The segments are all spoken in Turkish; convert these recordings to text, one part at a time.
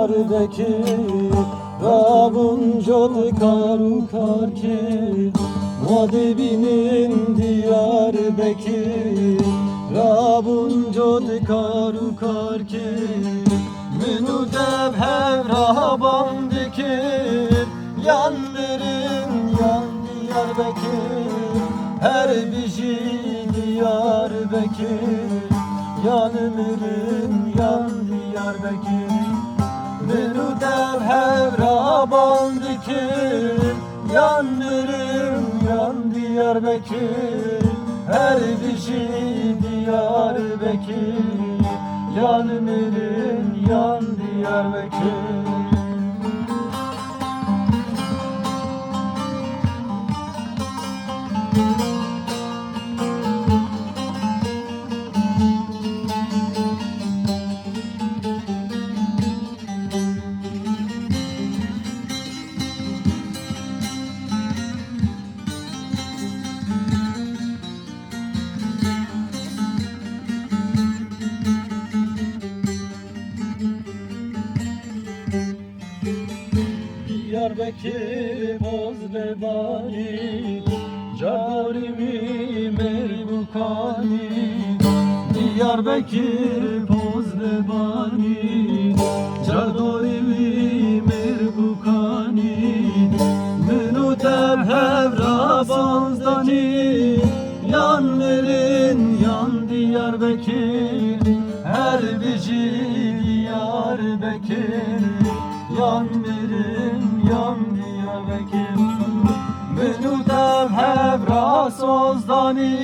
kar deki karu kar ki diyar beki Rabunjod karu kar ki Münü dev hevra bandikir Yanların yan diyar beki Her biji diyar beki Yan ömürün yan diyar beki bandikir Yanlarım yan Diyarbakır. Her bişi Diyarbakır Yanlarım yan Diyarbakır Diyarbakır Bozlebani Carimi Merbukani Diyarbakır Bozlebani Carimi Merbukani Münü hevra bazdani Yanların yan Diyarbakır. Her bici Diyarbakır Yanların yan Yara sozdani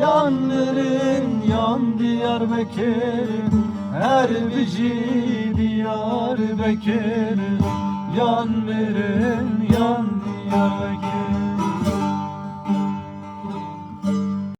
yanların yan Diyarbakır'ın her bici Diyarbakır'ın yanların yan Diyarbakır.